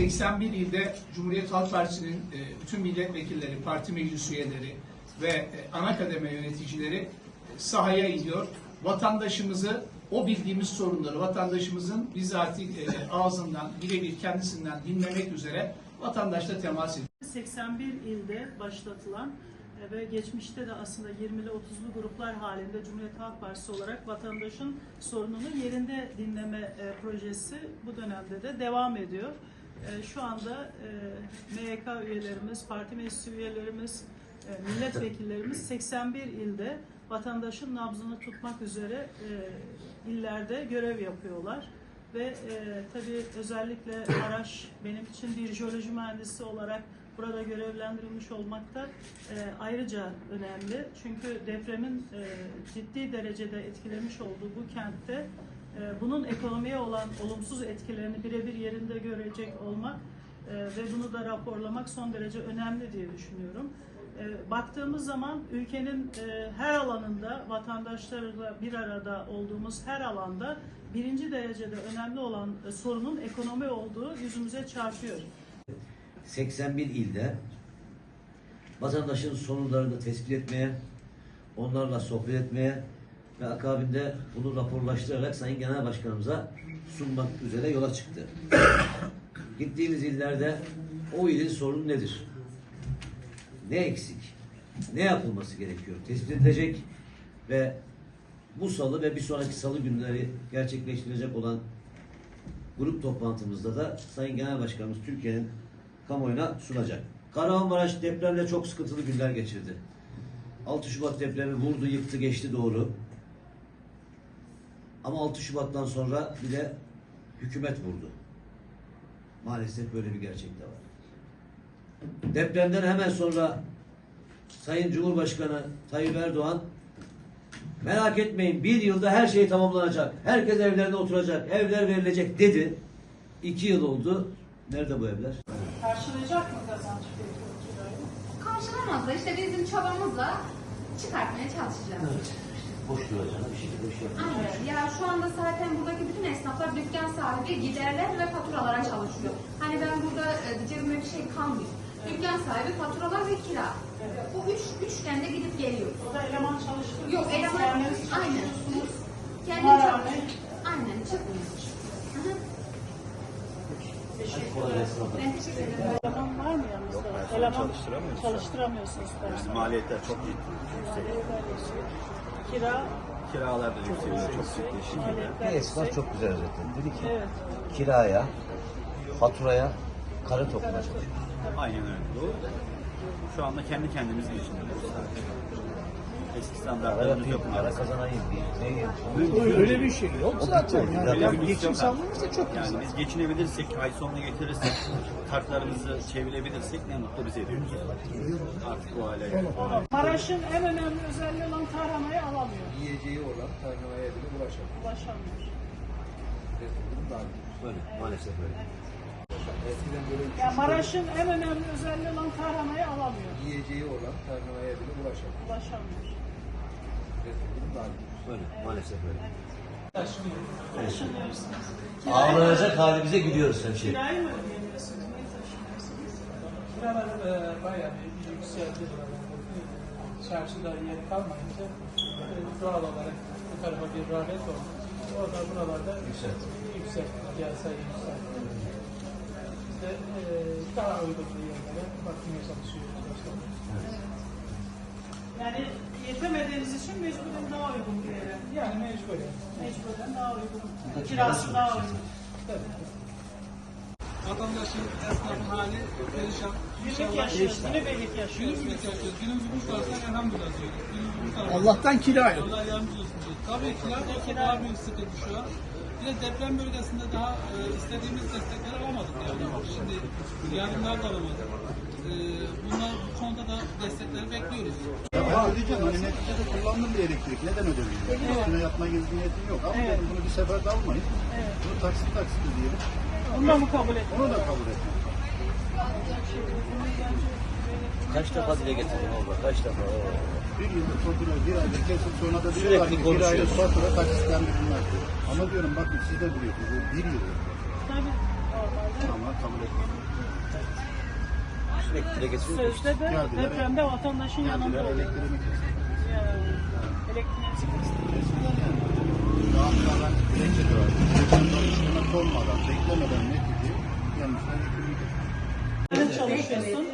81 ilde Cumhuriyet Halk Partisi'nin e, bütün milletvekilleri, parti meclis üyeleri ve e, ana kademe yöneticileri e, sahaya iniyor. Vatandaşımızı, o bildiğimiz sorunları vatandaşımızın bizzati e, ağzından, birebir kendisinden dinlemek üzere vatandaşla temas ediyor. 81 ilde başlatılan ve geçmişte de aslında 20'li 30'lu gruplar halinde Cumhuriyet Halk Partisi olarak vatandaşın sorununu yerinde dinleme projesi bu dönemde de devam ediyor. E, Şu anda e, MYK üyelerimiz, parti meclisi üyelerimiz, e, milletvekillerimiz 81 ilde vatandaşın nabzını tutmak üzere e, illerde görev yapıyorlar. Ve e, tabii özellikle Maraş benim için bir jeoloji mühendisi olarak burada görevlendirilmiş olmak da e, ayrıca önemli. Çünkü depremin e, ciddi derecede etkilemiş olduğu bu kentte bunun ekonomiye olan olumsuz etkilerini birebir yerinde görecek olmak e, ve bunu da raporlamak son derece önemli diye düşünüyorum. E, baktığımız zaman ülkenin e, her alanında vatandaşlarla bir arada olduğumuz her alanda birinci derecede önemli olan e, sorunun ekonomi olduğu yüzümüze çarpıyor. 81 ilde vatandaşın sorunlarını tespit etmeye, onlarla sohbet etmeye ve akabinde bunu raporlaştırarak Sayın Genel Başkanımıza sunmak üzere yola çıktı. Gittiğimiz illerde o ilin sorunu nedir? Ne eksik? Ne yapılması gerekiyor? Tespit edilecek ve bu salı ve bir sonraki salı günleri gerçekleştirecek olan grup toplantımızda da Sayın Genel Başkanımız Türkiye'nin kamuoyuna sunacak. Kahramanmaraş depremle çok sıkıntılı günler geçirdi. 6 Şubat depremi vurdu, yıktı, geçti doğru. Ama 6 Şubat'tan sonra bir de hükümet vurdu. Maalesef böyle bir gerçek de var. Depremden hemen sonra Sayın Cumhurbaşkanı Tayyip Erdoğan merak etmeyin bir yılda her şey tamamlanacak. Herkes evlerine oturacak. Evler verilecek dedi. İki yıl oldu. Nerede bu evler? Karşılayacak mı kazanç kirayı? Karşılamaz da işte bizim çabamızla çıkartmaya çalışacağız. Boş duracağına bir şekilde bir şey yapacağız. Aynen. Ya şu anda zaten buradaki bütün esnaflar dükkan sahibi giderler ve faturalara çalışıyor. Hani ben burada e, cebime bir şey kalmıyor. Dükkan sahibi faturalar ve kira. Bu üç üçgende gidip geliyor. O da eleman çalıştırıyor. Yok eleman aynen. çalışıyorsunuz. Kendi Var çalış. abi. Aynen çıkmıyor. Hı hı. Hadi kolay gelsin. Ben teşekkür ederim. Var mı yanınızda? Eleman. Çalıştıramıyorsunuz. Bizim personel. maliyetler çok ciddi, yüksek. Kira, Kiralar da yükseliyor çok ciddi şekilde. Bir esnaf çok güzel özetledi. Dedi ki evet. kiraya, faturaya karı topuna çalışıyor. Aynen öyle. Bu şu anda kendi kendimizi geçindiriyoruz sadece. Eski standartlarımız yok para maalesef. kazanayım. Bir, ne yiyeyim? Öyle bir şey yok zaten. Yani Öyle ya bir geçim var. sağlanırsa çok Yani güzel. biz geçinebilirsek, ay sonuna getirirsek, kartlarımızı çevirebilirsek ne mutlu bize diyoruz. Artık bu hale. Maraş'ın en önemli özelliği olan tarhanayı alamıyor. yiyeceği olan tarhanaya bile ulaşamıyor. Ulaşamıyor. Böyle, maalesef öyle. Eskiden böyle Ya Maraş'ın en önemli özelliği olan tarhanayı alamıyor. yiyeceği olan tarhanaya bile ulaşamıyor. Ulaşamıyor. Böyle, maalesef öyle. Taşınıyorsunuz. Ağlanacak halimize gülüyoruz hemşehrim. Kirayı mı ödeyemiyorsunuz? Neyi taşınıyorsunuz? Kiralar e, bayağı bir yükseldi buralarda. Çarşıda yer kalmayınca e, doğal olarak bu tarafa bir rağbet oldu. Orada buralarda Yükseltti. yükseltti, piyasayı yükseltti. Biz de e, daha uygun bir yerlere bakmaya çalışıyoruz. başkanım. Yani yetemediğiniz için mecburen daha uygun bir yere. Yani mecburen. Mecburen daha uygun. Burada Kirası daha uygun. Vatandaşın, esnafın hali perişan. Günlük yaşıyoruz, günübirlik yaşıyoruz. yaşıyoruz. Günümüzü kurtarsan elhamdülillah diyoruz. Günümüzü kurtarsan. Allah'tan kira yok. Allah yardımcı olsun diyor. Tabii kira da daha büyük sıkıntı şu an. Bir de deprem bölgesinde daha e, istediğimiz destekleri alamadık yani. Şimdi yardımlar da alamadık. E, bunlar bu konuda da destekleri bekliyoruz. Ya ben ödeyeceğim. Hani neticede kullandım bir elektrik. Neden ödemeyeyim? Üstüne yapma gibi bir niyetim yok. Ama Evet. dedim bunu bir seferde almayın. Evet. Bunu taksit taksit ödeyelim. Onu da mı kabul ettin? Onu da kabul ettim. Kaç defa dile getirdim abla, kaç defa. Oo. Bir yıldır fatura bir aydır kesip sonra da Sürekli diyorlar ki bir aylık konuşuyoruz. fatura taksitlendirilmez. Ama diyorum bakın siz de biliyorsunuz. Bu bir yıl. Tabii. Normalde Ama kabul etmedi. Sürekli dile getiriyor. Sözde de Geldiler. depremde vatandaşın yanında Geldiler oluyor. elektriğimi kesti. Yani elektriğinizi kestiler. Daha sonra ben dilekçe de verdim. Depremde işleme konmadan, beklemeden ne gibi kendisine elektriğimi çalışıyorsun?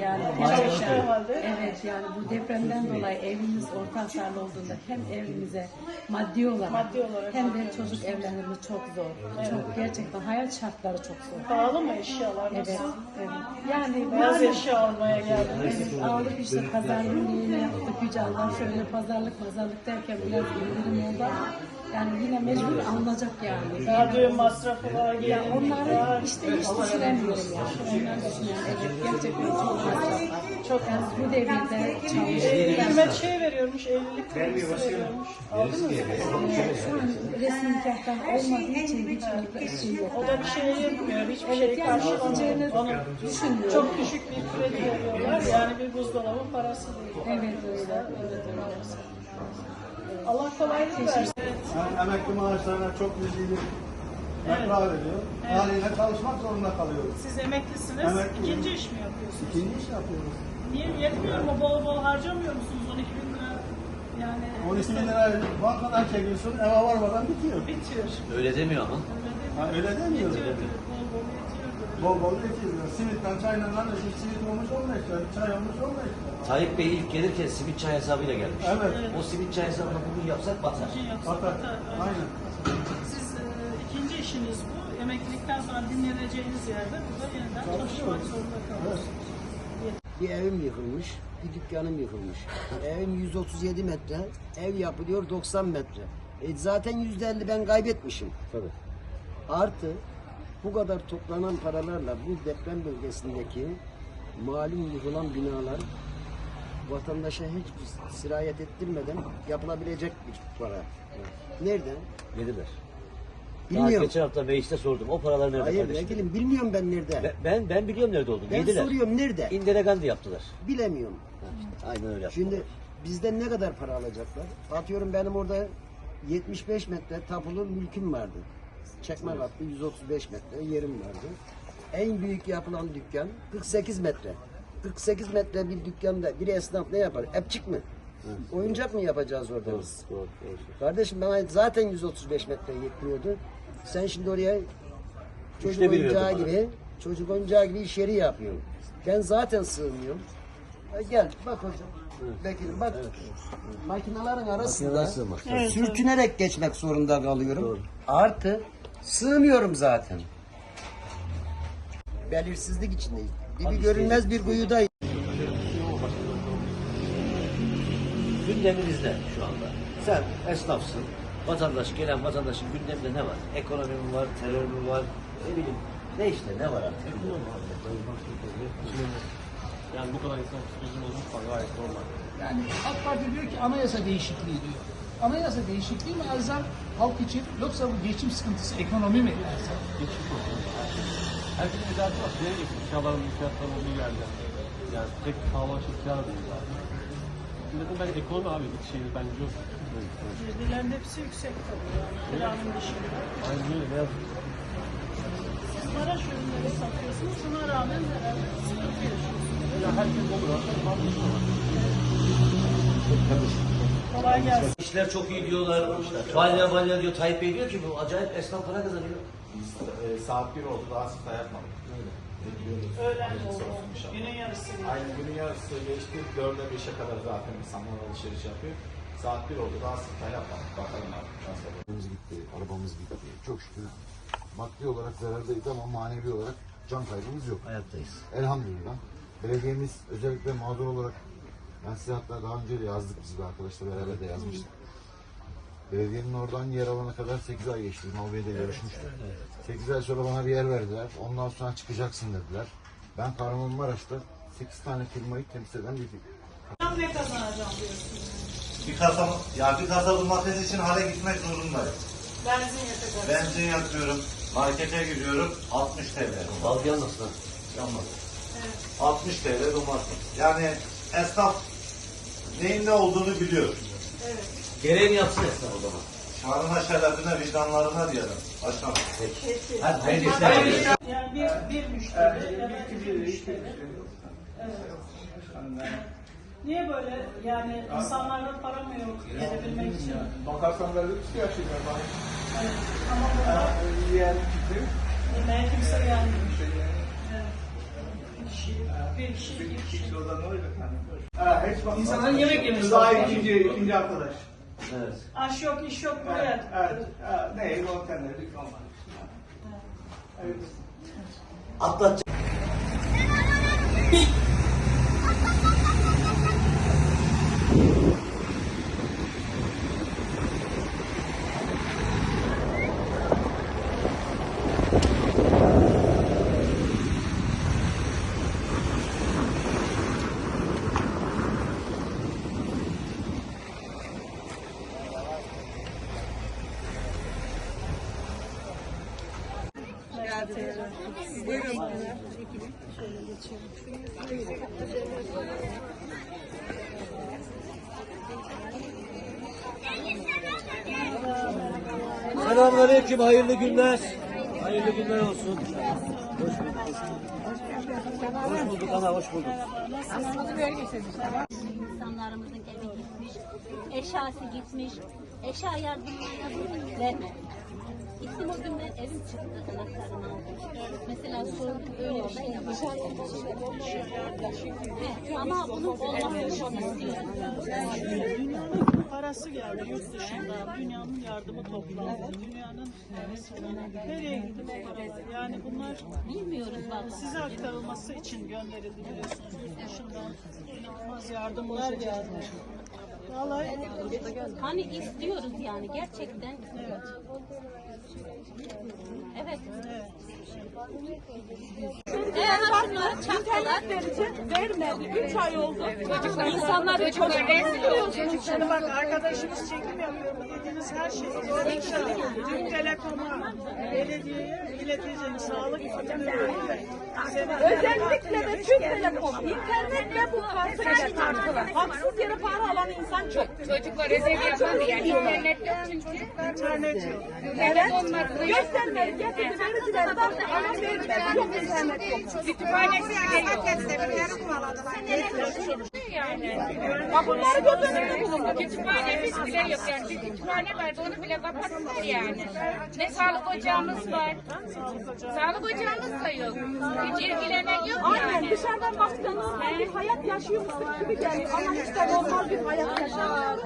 Yani Çalıştığı halde. Evet yani bu depremden dolayı evimiz orta hasarlı olduğunda hem evimize maddi olarak, Maddi olarak hem de çocuk evlenimi çok zor. Çok gerçekten hayat şartları çok zor. Pahalı mı eşyalar? Evet, Nasıl? evet. Yani Beyaz maalesef- eşya almaya geldim. Evet, aldık işte pazarlığını yaptık Yüce Allah şöyle pazarlık pazarlık derken biraz indirim oldu yani yine mecbur alınacak yani. Düğün masrafı var, Ya onları işte hiç çok masraf. Çok yani bu devirde çalışıyor. Hükümet şey veriyormuş, evlilik kredisi veriyormuş. Aldınız mı? Resmi nikahtan olmadığı için şey. O da bir şey yapmıyor, hiçbir şey yani karşılamıyor. çok düşük bir kredi veriyorlar. Yani bir buzdolabı parası değil. Evet öyle. Evet. Allah kolaylık versin. Yani emekli maaşlarına çok müziğini tekrar ediyor. Haliyle çalışmak zorunda kalıyoruz. Siz emeklisiniz. Emekliyim. İkinci iş mi yapıyorsunuz? İkinci iş yapıyoruz. Niye yetmiyor mu? Bol bol harcamıyor musunuz 12 bin lira? Yani 12 bin lira bankadan çekiyorsun, eve varmadan bitiyor. bitiyor. Öyle demiyor ama. Ha, öyle. Bitiyordu. Bol bol bitiyordu. Bol bol bitiyor. Simitten çayla lan simit olmuş 15 lira, çay olmuş 15 lira. Tayyip Bey ilk gelirken simit çay hesabıyla gelmiş. Evet. O simit çay hesabını bugün yapsak batar. İkinci yapsak Batar. batar. Aynen. İkinci işiniz bu. Emeklilikten sonra dinleneceğiniz yerde burada yeniden çalışmak zorunda kalıyorsunuz. Bir evim yıkılmış, bir dükkanım yıkılmış. Evim 137 metre, ev yapılıyor 90 metre. E zaten %50 ben kaybetmişim. Tabii. Artı bu kadar toplanan paralarla bu deprem bölgesindeki malum yıkılan binalar vatandaşa hiç sirayet ettirmeden yapılabilecek bir para. Nerede? Yediler. Daha Bilmiyorum. geçen hafta mecliste sordum. O paralar nerede Hayır kardeşim? vekilim bilmiyorum ben nerede. Ben, ben, ben biliyorum nerede olduğunu. Ben Yediler. soruyorum nerede? Indira Gandhi yaptılar. Bilemiyorum. Aynen öyle yaptılar. Şimdi bizden ne kadar para alacaklar? Atıyorum benim orada 75 metre tapulu mülküm vardı. Çekme katlı 135 metre yerim vardı. En büyük yapılan dükkan 48 metre. 48 metre bir dükkanda bir esnaf ne yapar? Epçik mi? Oyuncak mı yapacağız orada biz? Doğru, doğru. Kardeşim bana zaten 135 metre yetmiyordu. Sen şimdi oraya çocuk bir oyuncağı bana. gibi çocuk oyuncağı gibi iş yeri yapıyorsun. Ben zaten sığmıyorum. Ha, gel bak hocam. Vekilim bak. Makinelerin arasında Makineler sürtünerek geçmek zorunda kalıyorum. Artı sığmıyorum zaten. Belirsizlik içindeyim. Dibi görünmez bir kuyudayım. Gündemimizde şu anda. Sen esnafsın. Vatandaş, gelen vatandaşın gündeminde ne var? Ekonomi mi var, terör mü var? Ne bileyim. Ne işte ne var artık? Yani bu kadar insan psikolojinin olması gayet normal. Yani AK Parti diyor ki anayasa değişikliği diyor. Anayasa değişikliği mi elzem halk için yoksa bu geçim sıkıntısı ekonomi mi elzem? Herkesin bir derdi var. Neye geçti? Kiraların fiyatları olduğu yerde. Yani tek sağlaşıp kira değil zaten. Milletin belki ekonomi abi bir şeyi bence yok. Girdilerin hepsi yüksek tabii yani. Kiranın dışında. Aynen öyle. Ne yazık. Siz araç ürünleri satıyorsunuz. Buna rağmen herhalde sıkıntı yaşıyorsunuz. Ya herkes olur. Kolay gelsin. İşler çok iyi diyorlar. Balya balya diyor. Tayyip Bey diyor ki bu acayip esnaf para kazanıyor. saat 1 oldu daha sıkta yapmadık. Bekliyoruz. Öğlen oldu. Günün yarısı. Aynı günün yarısı geçti. 4'e 5'e kadar zaten insanlar alışveriş yapıyor. Saat 1 oldu daha sıkta yapmadık. Bakalım artık nasıl olur. Arabamız gitti, arabamız gitti. Çok şükür maddi olarak zarardayız ama manevi olarak can kaybımız yok. Hayattayız. Elhamdülillah. Belediyemiz özellikle mağdur olarak ben size hatta daha önce de yazdık biz bir arkadaşla beraber de yazmıştık. Belediyenin oradan yer alana kadar 8 ay geçti. Mal Bey'de görüşmüştük. 8 ay sonra bana bir yer verdiler. Ondan sonra çıkacaksın dediler. Ben Kahramanmaraş'ta 8 tane firmayı temsil eden bir ne kazanacağım diyorsunuz. Bir kasa, ya bir kasa domates için hale gitmek zorundayım. Benzin yakacak. Benzin yakıyorum, markete gidiyorum, 60 TL. Bal yanmasın. Yanmadı. 60 TL domates. Yani esnaf neyin ne olduğunu biliyor. Evet. Gereğini yapsın esnaf o zaman. Tanrıma şerefine, vicdanlarına diyelim. Başkanım. Hadi hayırlı işler. Yani bir, bir müşteri, evet, bir müşteri. Evet. Niye böyle? Yani insanlarda para mı yok gelebilmek için? Bakarsan da lüks yaşayacak. Evet. Ama burada Yiyen kim? yemeğe kimse gelmiyor. Evet. Bir kişi, bir kişi, bir kişi. Ha, hiç bak. İnsanların yemek yemesi. Daha ikinci, ikinci arkadaş. Evet. Aş yok, iş yok buraya. Evet. Ne? O kendileri normal. Evet. Atlatacak. Selamünaleyküm, hayırlı günler. Hayırlı günler olsun. Hoş bulduk. Hoş bulduk ana, hoş bulduk. İnsanlarımızın evi gitmiş, eşyası gitmiş, eşya yardımları vermedi. İsim o gün ben evim çıktı anahtarını aldım. Mesela sordum öyle bir şey yapacak. Ama bunun istiyorum. Dünyanın parası geldi yurt dışında. Dünyanın yardımı toplandı. Dünyanın nereye gitti bu paralar? Yani bunlar Bilmiyoruz vallahi. size aktarılması için gönderildi biliyorsunuz yurt dışından. İnanılmaz yardımlar geldi. Vallahi Hani istiyoruz yani gerçekten. Evet. やばいです。Eğer şunları çaktılar. Vermedi. 3 ay oldu. İnsanlar çok Şimdi bak arkadaşımız çekim yapıyor. Bu dediğiniz her şeyi doğru Türk Telekom'a, belediyeye ileteceğim. Sağlık. Özellikle de Türk Telekom. İnternetle bu kartı çıkarttılar. Haksız yere para alan insan çok. Çocuklar ödev yapmadı yani internet yok çünkü. İnternet yok. Evet. Göstermeli. Getirdi vericiler. Bunları göz önünde bulundu. Kütüphanemiz bile yok yani. Bir kütüphane vardı onu bile kapattılar yani. Ne sağlık ocağımız var. Sağlık ocağımız da yok. Hiç ilgilenen yok Aynen yani. dışarıdan baktığınız bir hayat yaşıyormuşsun gibi geliyor. Ama hiç de normal bir hayat yaşamıyor.